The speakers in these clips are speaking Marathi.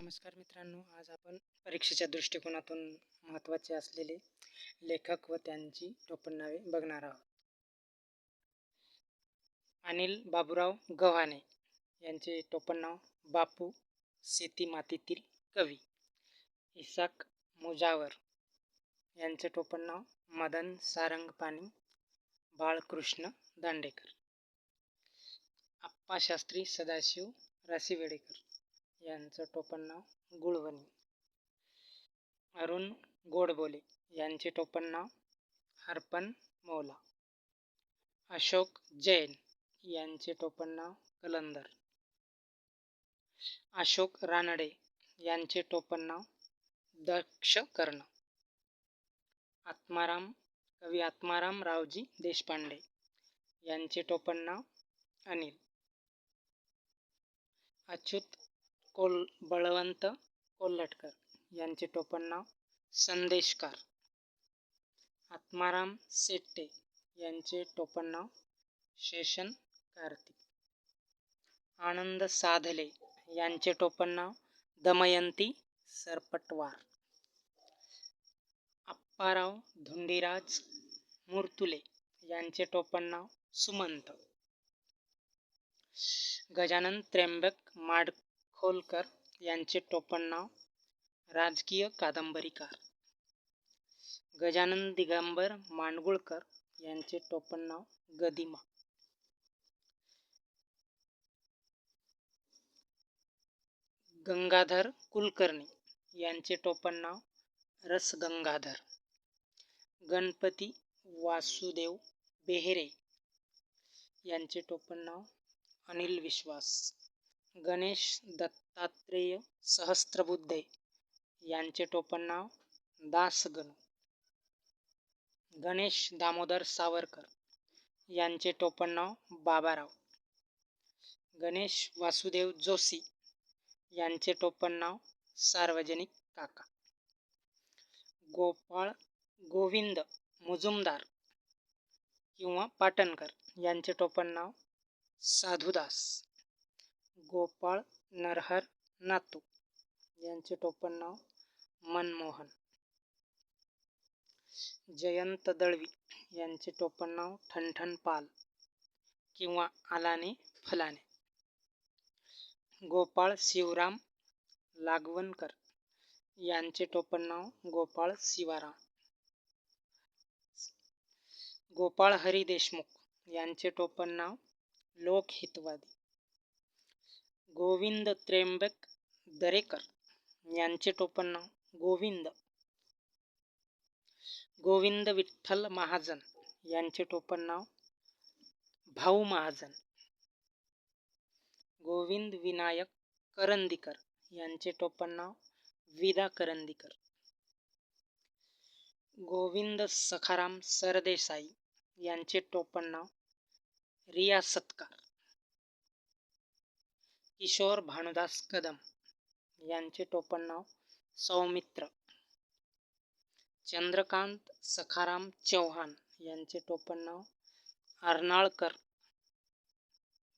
नमस्कार मित्रांनो आज आपण परीक्षेच्या दृष्टिकोनातून महत्त्वाचे असलेले लेखक व त्यांची टोपणनावे बघणार आहोत. अनिल बाबूराव गव्हाणे यांचे टोपणनाव बापू शेती मातीतील कवी इसाक मुजावर यांचे टोपणनाव मदन सारंगपाणी बाळकृष्ण दांडेकर. आप्पाशास्त्री सदाशिव रासीवेडेकर. यांचं टोपण नाव गुळवणी. अरुण गोडबोले यांचे टोपण नाव हरपन मौला. अशोक जैन यांचे टोपण नाव कलंदर. अशोक रानडे यांचे टोपण नाव दक्ष कर्ण आत्माराम कवी आत्माराम रावजी देशपांडे यांचे टोपण नाव अनिल. अच्युत कोल बळवंत कोल्हटकर यांचे टोपण नाव संदेशकार. आत्माराम शेट्टे यांचे टोपण नाव शेषन कार्तिक. आनंद साधले यांचे टोपण नाव दमयंती सरपटवार. अप्पाराव धुंडीराज मुर्तुले यांचे टोपण नाव सुमंत. गजानन त्र्यंबक खोलकर यांचे टोपण नाव राजकीय कादंबरीकार. गजानन दिगंबर मांडगुळकर यांचे टोपण नाव गदिमा. गंगाधर कुलकर्णी यांचे टोपण नाव रसगंगाधर. गणपती वासुदेव बेहेरे यांचे टोपण नाव अनिल विश्वास. गणेश दत्तात्रेय सहस्त्रबुद्धे यांचे टोपण नाव दासगणू. गणेश दामोदर सावरकर यांचे टोपण नाव बाबाराव. गणेश वासुदेव जोशी यांचे टोपण नाव सार्वजनिक काका. गोपाळ गोविंद मुजुमदार किंवा पाटणकर यांचे टोपण नाव साधुदास. गोपाळ नरहर नातू. यांचे टोपण नाव मनमोहन. जयंत दळवी यांचे टोपणनाव ठणठण पाल किंवा आलाने फलाने. गोपाळ शिवराम लागवणकर यांचे टोपण नाव गोपाळ शिवाराम. गोपाळ हरी देशमुख यांचे टोपण नाव लोकहितवादी. गोविंद त्र्यंबक दरेकर. यांचे टोपण नाव गोविंद. गोविंद विठ्ठल महाजन. यांचे टोपण नाव भाऊ महाजन. गोविंद विनायक करंदीकर. यांचे टोपण नाव विदा करंदीकर. गोविंद सखाराम सरदेसाई. यांचे टोपण नाव रिया सत्कार. किशोर भानुदास कदम यांचे टोपण नाव सौमित्र. चंद्रकांत सखाराम चौहान यांचे टोपण नाव अर्नाळकर.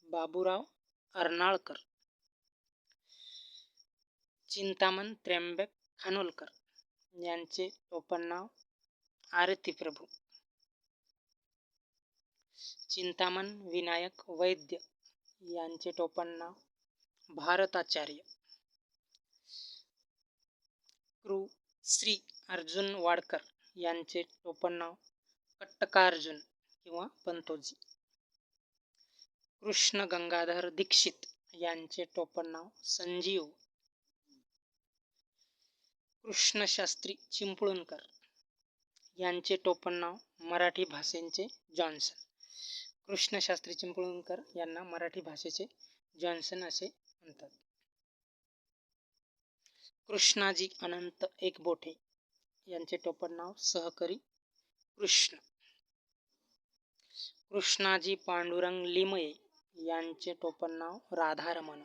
बाबूराव अर्नाळकर. चिंतामण त्र्यंबक खानोलकर यांचे टोपण नाव आरती प्रभू. चिंतामण विनायक वैद्य यांचे टोपण नाव भारताचार्य. कृ श्री अर्जुन वाडकर यांचे टोपणनाव कट्टकार्जुन किंवा पंतोजी. कृष्ण गंगाधर दीक्षित यांचे टोपणनाव संजीव. कृष्णशास्त्री चिंपळूणकर यांचे टोपणनाव मराठी भाषेचे जॉन्सन. कृष्णशास्त्री चिंपळूणकर यांना मराठी भाषेचे जॉन्सन असे म्हणतात. कृष्णाजी अनंत एकबोठे यांचे टोपण नाव सहकरी कृष्ण. कृष्णाजी पांडुरंग लिमये यांचे टोपण नाव राधारमण.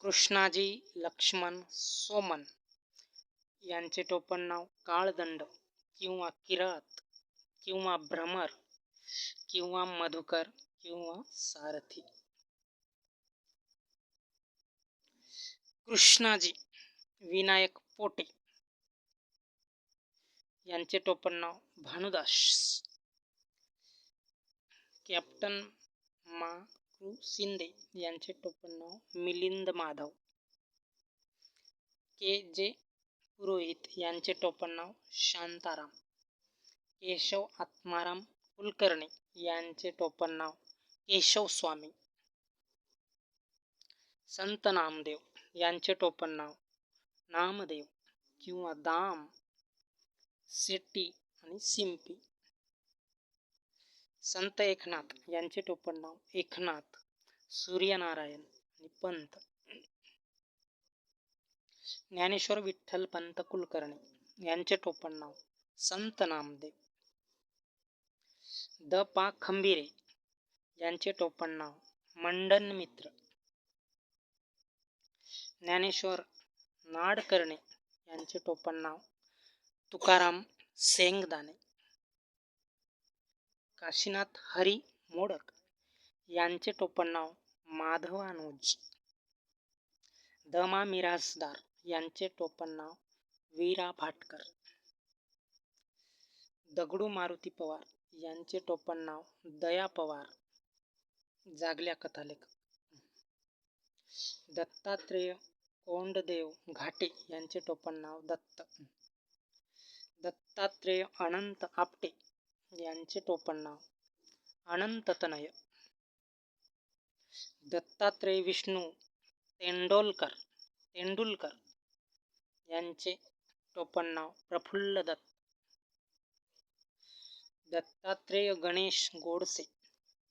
कृष्णाजी लक्ष्मण सोमन यांचे टोपण नाव काळदंड किंवा किरात किंवा भ्रमर किंवा मधुकर किंवा सारथी. कृष्णाजी विनायक पोटे यांचे टोपण नाव भानुदास. कॅप्टन मा कृ शिंदे यांचे टोपण नाव मिलिंद माधव. के. जे. पुरोहित यांचे टोपण नाव शांताराम. केशव आत्माराम कुलकर्णी यांचे टोपण नाव केशव स्वामी. संत नामदेव. यांचे टोपण नाव. नामदेव किंवा दाम सेट्टी आणि सिंपी. संत एकनाथ यांचे टोपण नाव एकनाथ सूर्यनारायण आणि पंत. ज्ञानेश्वर विठ्ठल पंत कुलकर्णी यांचे टोपण नाव संत नामदेव. द पा खंबीरे यांचे टोपण नाव मंडन मित्र ज्ञानेश्वर नाडकर्णे यांचे टोपण नाव तुकाराम सेंगदाने काशीनाथ हरी मोडक यांचे टोपण नाव माधवानुज दमा मिरासदार यांचे टोपण नाव वीरा भाटकर. दगडू मारुती पवार यांचे टोपण नाव दया पवार. जागल्या कथालेख दत्तात्रेय कोंडदेव घाटे यांचे टोपण नाव दत्त. दत्तात्रेय अनंत आपटे यांचे टोपण नाव अनंततनय. दत्तात्रेय विष्णू तेंडोलकर तेंडुलकर यांचे टोपण नाव प्रफुल्ल दत्त. दत्तात्रेय गणेश गोडसे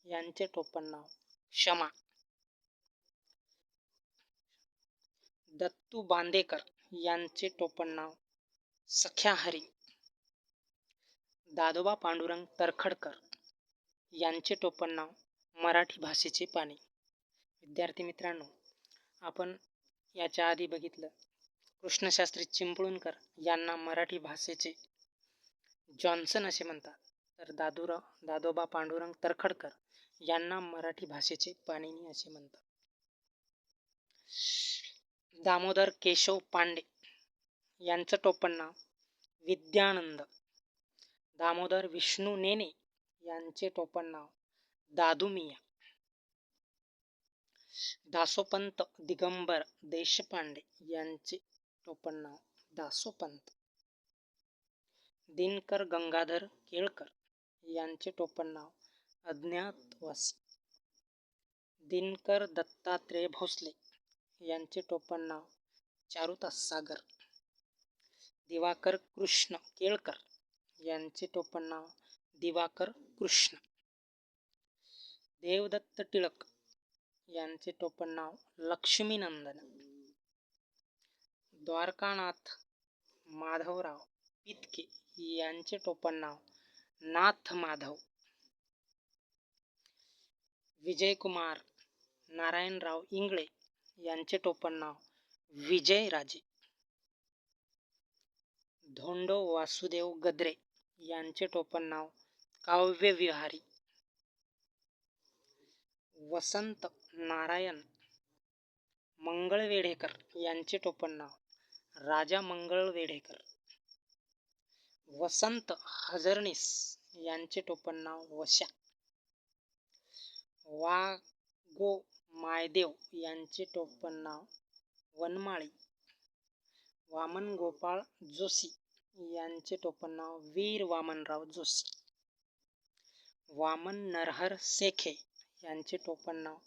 यांचे टोपण नाव क्षमा. दत्तू बांदेकर यांचे टोपण नाव सख्या हरी दादोबा पांडुरंग तरखडकर यांचे टोपण नाव मराठी भाषेचे पाणी विद्यार्थी मित्रांनो आपण याच्या आधी बघितलं कृष्णशास्त्री चिंपळूणकर यांना मराठी भाषेचे जॉन्सन असे म्हणतात. तर दादूराव दादोबा पांडुरंग तरखडकर यांना मराठी भाषेचे पाणिनी असे म्हणतात. दामोदर केशव पांडे यांचं टोपण नाव विद्यानंद. दामोदर विष्णू नेने यांचे टोपण नाव दादुमिया दासोपंत दिगंबर देशपांडे यांचे टोपण नाव दासोपंत. दिनकर गंगाधर केळकर यांचे टोपण नाव अज्ञातवासी. दिनकर दत्तात्रेय भोसले यांचे टोपण नाव चारुता सागर दिवाकर कृष्ण केळकर यांचे टोपण नाव दिवाकर कृष्ण. देवदत्त टिळक यांचे टोपण नाव लक्ष्मीनंदन. द्वारकानाथ माधवराव पितके यांचे टोपण नाव नाथ माधव. विजयकुमार नारायणराव इंगळे यांचे टोपण नाव विजयराजे. धोंडो वासुदेव गद्रे यांचे टोपण नाव काव्यविहारी वसंत नारायण मंगळवेढेकर यांचे टोपण नाव राजा मंगळवेढेकर. वसंत हजरनीस यांचे टोपण नाव वशा. वा गो मायदेव यांचे टोपण नाव वनमाळी. वामन गोपाळ जोशी यांचे टोपण नाव वीर वामनराव जोशी. वामन नरहर सेखे यांचे टोपण नाव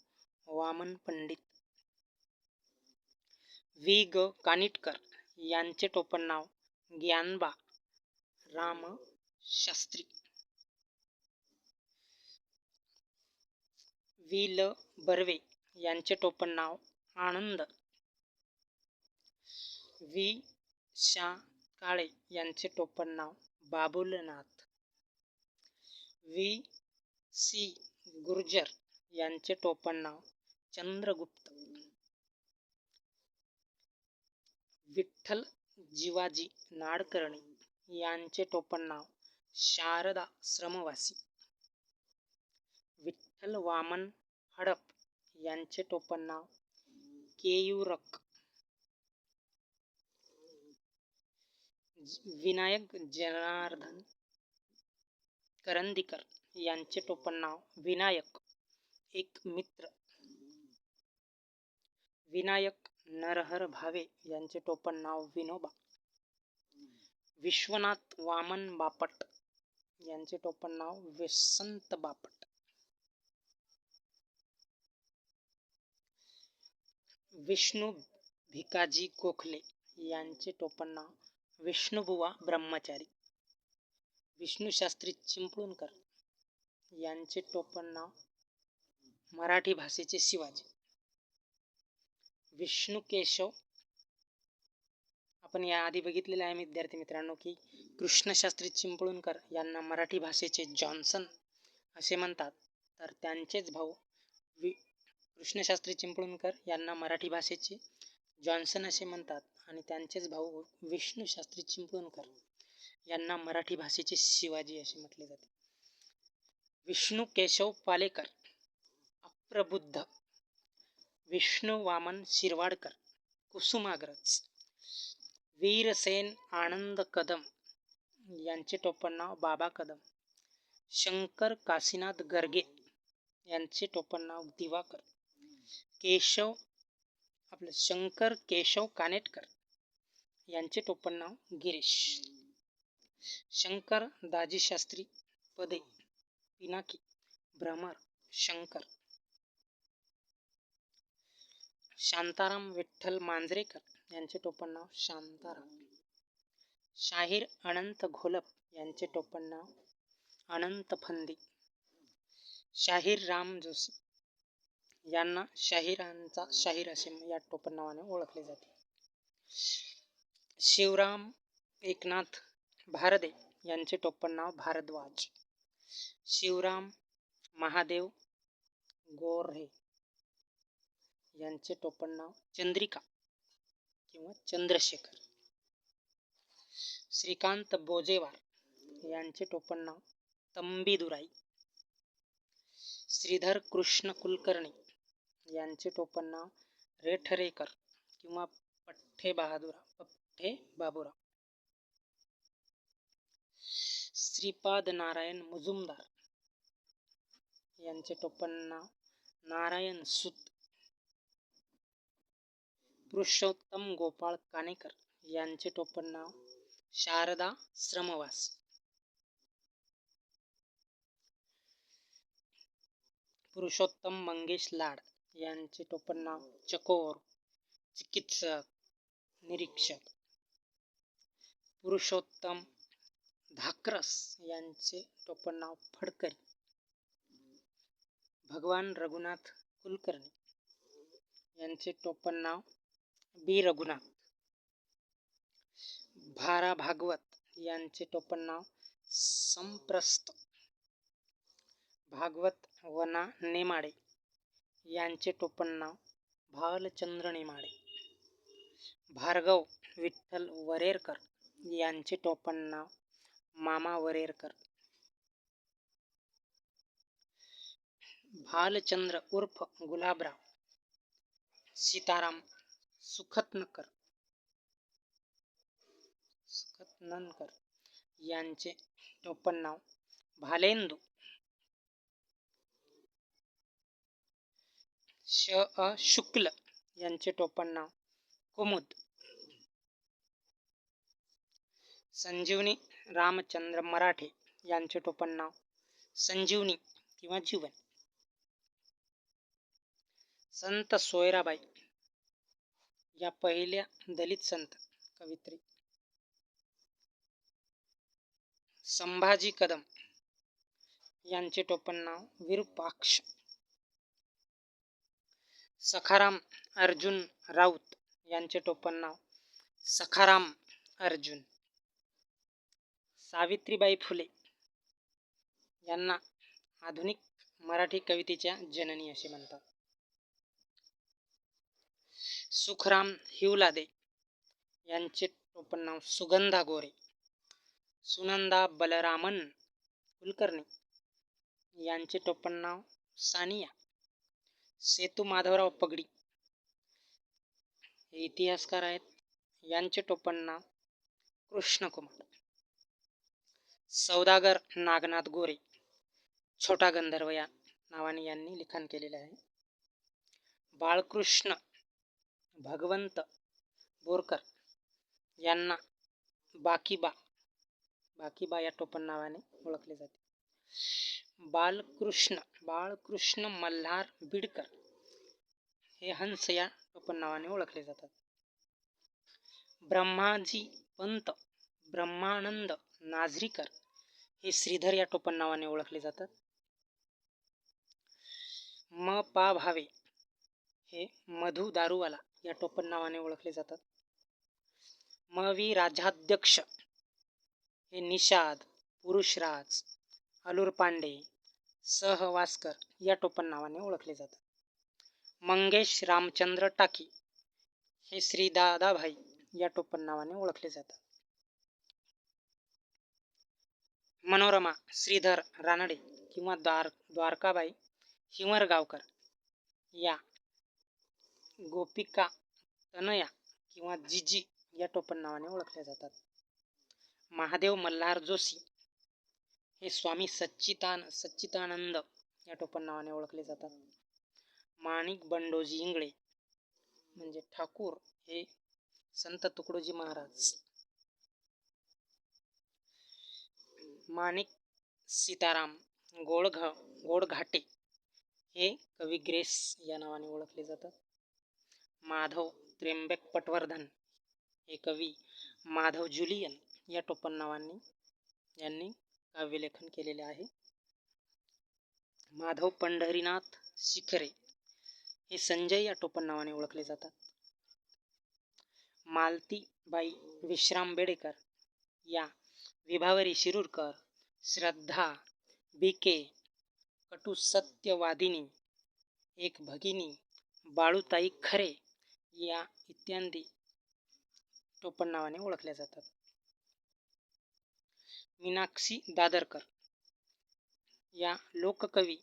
वामन पंडित. वी. ग. कानिटकर यांचे टोपण नाव ज्ञानबा राम शास्त्री. वी. ल. बर्वे यांचे टोपण नाव आनंद. वि शा. काळे यांचे टोपण नाव बाबुलनाथ. वि सी. गुर्जर यांचे टोपण नाव चंद्रगुप्त. विठ्ठल जिवाजी नाडकर्णी यांचे टोपण नाव शारदा श्रमवासी. विठ्ठल वामन हडप यांचे टोपण नाव केयूरक. विनायक जनार्दन करंदीकर यांचे टोपण विनायक, एक मित्र. विनायक नरहर भावे यांचे टोपण नाव विनोबा. विश्वनाथ वामन बापट यांचे टोपण नाव वसंत बापट. विष्णू भिकाजी गोखले यांचे टोपण नाव विष्णुबुवा ब्रह्मचारी. विष्णूशास्त्री चिंपळूणकर यांचे टोपण नाव मराठी भाषेचे शिवाजी. विष्णू केशव आपण याआधी बघितलेले आहे विद्यार्थी मित्रांनो की कृष्णशास्त्री चिंपळूणकर यांना मराठी भाषेचे जॉन्सन असे म्हणतात. तर त्यांचेच भाऊ वि कृष्णशास्त्री चिंपळूणकर यांना मराठी भाषेचे जॉन्सन असे म्हणतात आणि त्यांचेच भाऊ विष्णूशास्त्री चिंपळूणकर यांना मराठी भाषेचे शिवाजी असे म्हटले जाते. विष्णू केशव पालेकर अप्रबुद्ध विष्णू वामन शिरवाडकर कुसुमाग्रज वीरसेन आनंद कदम यांचे टोपण नाव बाबा कदम शंकर काशीनाथ गर्गे यांचे टोपण नाव दिवाकर केशव आपलं शंकर केशव कानेटकर यांचे टोपण नाव गिरीश. शंकर दाजी शास्त्री पदे पिनाकी भ्रमर शंकर. शांताराम विठ्ठल मांजरेकर यांचे टोपण नाव शांताराम. शाहीर अनंत घोलप यांचे टोपण नाव अनंत फंदी. शाहीर राम जोशी यांना शाहिरांचा शाहीर असे या टोपण नावाने ओळखले जाते. शिवराम एकनाथ भारदे यांचे टोपण नाव भारद्वाज. शिवराम महादेव गोरे यांचे टोपण नाव चंद्रिका किंवा चंद्रशेखर. श्रीकांत बोजेवार यांचे टोपण नाव तंबीदुराई. श्रीधर कृष्ण कुलकर्णी यांचे टोपण नाव रेठरेकर किंवा पठ्ठे बहादुरा पठ्ठे बाबुराव. श्रीपाद नारायण मुजुमदार यांचे टोपण नाव नारायण सुत पुरुषोत्तम गोपाळ कानेकर यांचे टोपण नाव शारदा श्रमवासी. पुरुषोत्तम मंगेश लाड यांचे टोपण नाव चकोर चिकित्सक निरीक्षक. पुरुषोत्तम धाकरस यांचे टोपण नाव फडकरी. भगवान रघुनाथ कुलकर्णी यांचे टोपण नाव बी. रघुनाथ. भारा भागवत यांचे टोपण नाव संप्रस्त. भागवत वना नेमाडे. यांचे टोपण नाव भालचंद्र नेमाडे भार्गव विठ्ठल वरेरकर यांचे टोपण नाव मामा वरेरकर. भालचंद्र उर्फ गुलाबराव सीताराम सुखतनकर. सुखतनकर यांचे टोपण नाव भालेंदू श अ शुक्ल यांचे टोपण नाव. कुमुद. संजीवनी रामचंद्र मराठे यांचे टोपण नाव. संजीवनी किंवा जीवन. संत सोयराबाई या पहिल्या दलित संत कवित्री. संभाजी कदम यांचे टोपण नाव विरूपाक्ष. सखाराम अर्जुन राऊत यांचे टोपण नाव. सखाराम अर्जुन. सावित्रीबाई फुले यांना आधुनिक मराठी कवितेच्या जननी असे म्हणतात. सुखराम हिवलादे यांचे टोपण नाव सुगंधा गोरे. सुनंदा बलरामन कुलकर्णी यांचे टोपण नाव सानिया. सेतू माधवराव पगडी. हे इतिहासकार आहेत. यांचे टोपण नाव कृष्णकुमार. सौदागर नागनाथ गोरे छोटा गंधर्व या नावाने यांनी लिखाण केलेले आहे. बाळकृष्ण भगवंत बोरकर यांना बाकीबा बाकीबा या टोपण नावाने ओळखले जाते. बालकृष्ण बाळकृष्ण मल्हार बिडकर हे हंस या टोपण नावाने ओळखले जातात. ब्रह्माजी पंत ब्रह्मानंद नाझरीकर हे श्रीधर या टोपण नावाने ओळखले जातात. म. पा. भावे हे मधु दारूवाला या टोपण नावाने ओळखले जातात. म. वि. राजाध्यक्ष हे निषाद पुरुषराज अलूर पांडे सहवासकर या टोपण नावाने ओळखले जातात. मंगेश रामचंद्र टाकी हे श्री दादाभाई या टोपण नावाने ओळखले जातात. मनोरमा श्रीधर रानडे किंवा द्वार द्वारकाबाई हिमरगावकर या गोपिका तनया किंवा जिजी या टोपण नावाने ओळखल्या जातात. महादेव मल्हार जोशी हे स्वामी सच्चितान सच्चितानंद या टोपण नावाने ओळखले जातात. माणिक बंडोजी इंगळे म्हणजे ठाकूर हे संत तुकडोजी महाराज. माणिक सीताराम गोळघ गोडघाटे हे कवी ग्रेस या नावाने ओळखले जातात. माधव त्र्यंबक पटवर्धन हे कवी माधव जुलियन या टोपण नावांनी यांनी काव्यलेखन केलेले आहे. माधव पंढरीनाथ शिखरे हे संजय या टोपण नावाने ओळखले जातात. मालतीबाई विश्राम बेडेकर या विभावरी शिरूरकर श्रद्धा बिके कटू सत्यवादिनी एक भगिनी बाळूताई खरे या इत्यादी टोपण नावाने ओळखल्या जातात. मीनाक्षी दादरकर या लोककवी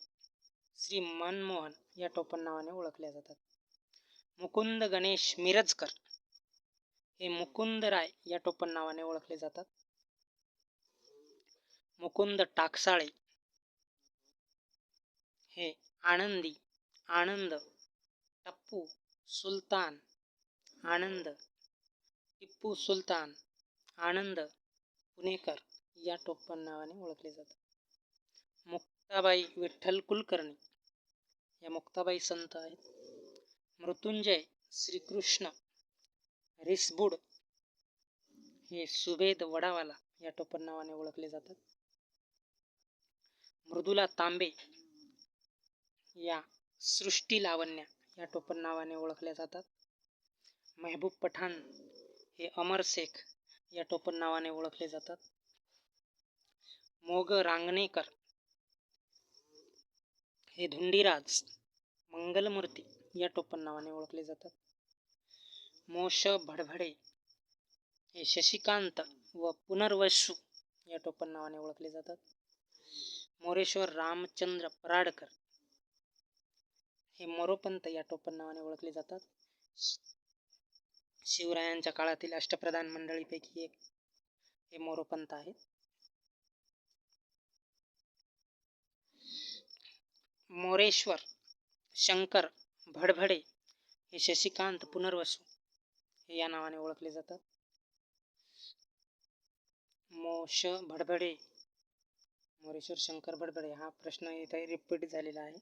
श्री मनमोहन या टोपण नावाने ओळखल्या जातात. मुकुंद गणेश मिरजकर हे मुकुंद राय या टोपण नावाने ओळखले जातात. मुकुंद टाकसाळे हे आनंदी आनंद टप्पू सुलतान आनंद टिप्पू सुलतान आनंद पुणेकर या टोपण नावाने ओळखले जातात. मुक्ताबाई विठ्ठल कुलकर्णी या मुक्ताबाई संत आहेत. मृत्युंजय श्रीकृष्ण रिसबुड हे सुभेद वडावाला या टोपण नावाने ओळखले जातात. मृदुला तांबे या सृष्टी लावण्या या टोपण नावाने ओळखल्या जातात. मेहबूब पठाण हे अमर शेख या टोपण नावाने ओळखले जातात. मोग रांगणेकर. हे धुंडीराज मंगलमूर्ती या टोपण नावाने ओळखले जातात. मोश भडभडे हे शशिकांत व पुनर्वसू या टोपण नावाने ओळखले जातात. मोरेश्वर रामचंद्र पराडकर हे मोरोपंत या टोपण नावाने ओळखले जातात. शिवरायांच्या काळातील अष्टप्रधान मंडळीपैकी एक हे मोरोपंत आहेत. मोरेश्वर शंकर भडभडे हे शशिकांत पुनर्वसू हे या नावाने ओळखले जातात. मोश भडभडे मोरेश्वर शंकर भडभडे हा प्रश्न इथे रिपीट झालेला आहे.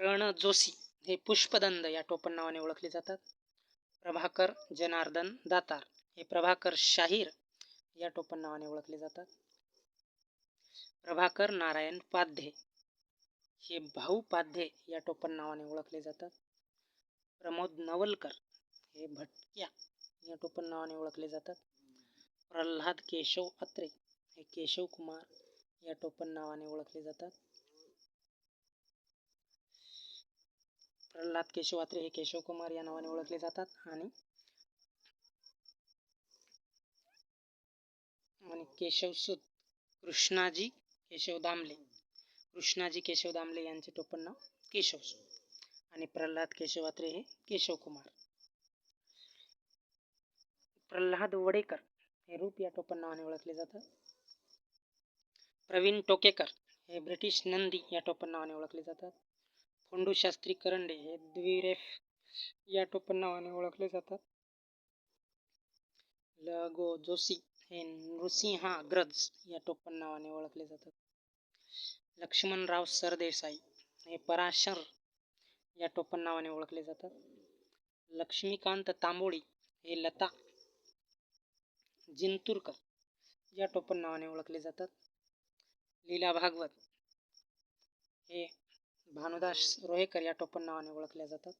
प्रण जोशी हे पुष्पदंद या टोपण नावाने ओळखले जातात. प्रभाकर जनार्दन दातार हे प्रभाकर शाहीर या टोपण नावाने ओळखले जातात. प्रभाकर नारायण पाध्ये हे भाऊ पाध्ये या टोपण नावाने ओळखले जातात. प्रमोद नवलकर हे भटक्या या टोपण नावाने ओळखले जातात. प्रल्हाद केशव अत्रे हे केशव कुमार या टोपण नावाने ओळखले जातात. प्रल्हाद केशव अत्रे हे केशव कुमार या नावाने ओळखले जातात आणि आणि केशवसूत कृष्णाजी केशव दामले. कृष्णाजी केशव दामले यांचे टोपण नाव केशवसूत आणि प्रल्हाद केशवात्रे हे केशव कुमार. प्रल्हाद वडेकर हे रूप या टोपण नावाने ओळखले जातात. प्रवीण टोकेकर हे ब्रिटिश नंदी या टोपण नावाने ओळखले जातात. फोंडू शास्त्री करंडे हे द्विरेफ या टोपण नावाने ओळखले जातात. ल. गो. जोशी हे नृसिंहाग्रज या टोपण नावाने ओळखले जातात. लक्ष्मणराव सरदेसाई हे पराशर या टोपण नावाने ओळखले जातात. लक्ष्मीकांत तांबोळी हे लता जिंतूरकर या टोपण नावाने ओळखले जातात. लीला भागवत हे भानुदास रोहेकर या टोपण नावाने ओळखल्या जातात.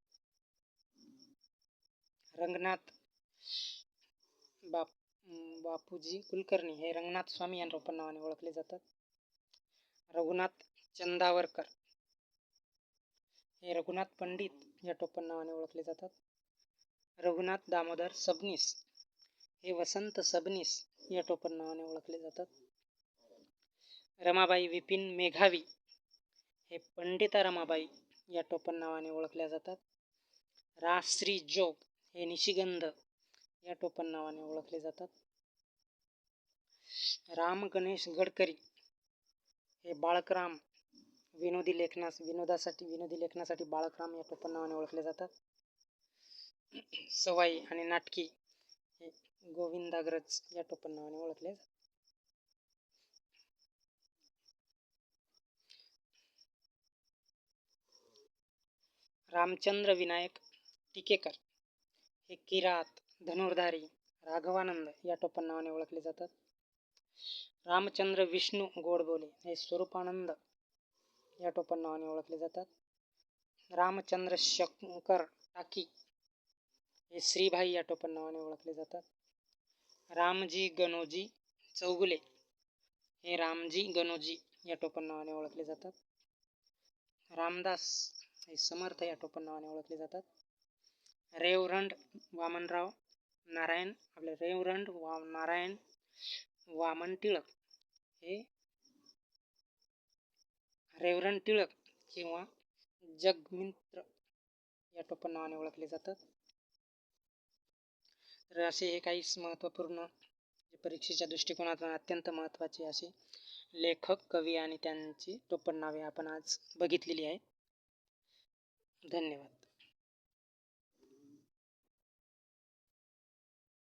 रंगनाथ बाप बापूजी कुलकर्णी हे रंगनाथ स्वामी या टोपण नावाने ओळखले जातात. रघुनाथ चंदावरकर हे रघुनाथ पंडित या टोपण नावाने ओळखले जातात. रघुनाथ दामोदर सबनीस हे वसंत सबनीस या टोपण नावाने ओळखले जातात. रमाबाई विपिन मेघावी हे पंडिता रमाबाई या टोपण नावाने ओळखल्या जातात. राश्री जोग हे निशिगंध या टोपण नावाने ओळखले जातात. राम गणेश गडकरी हे बाळकराम विनोदी लेखनास विनोदासाठी विनोदी लेखनासाठी बाळकराम या टोपण नावाने ओळखले जातात. सवाई आणि नाटकी हे गोविंदाग्रज या टोपण नावाने ओळखले जातात. रामचंद्र विनायक टिकेकर हे किरात धनुर्धारी राघवानंद या टोपण नावाने ओळखले जातात. रामचंद्र विष्णू गोडबोले हे स्वरूपानंद या टोपण नावाने ओळखले जातात. रामचंद्र शंकर टाकी हे श्रीभाई या टोपण नावाने ओळखले जातात. रामजी गणोजी चौगुले हे रामजी गणोजी या टोपण नावाने ओळखले जातात. रामदास हे समर्थ या टोपण नावाने ओळखले जातात. रेवरंड वामनराव नारायण आपले रेवरंड वा नारायण वामन टिळक. हे रेवरन टिळक किंवा जगमित्र या टोपण नावाने ओळखले जातात. तर असे हे काही महत्त्वपूर्ण परीक्षेच्या दृष्टिकोनातून अत्यंत महत्त्वाचे असे लेखक कवी आणि त्यांची टोपण नावे आपण आज बघितलेली आहेत. धन्यवाद.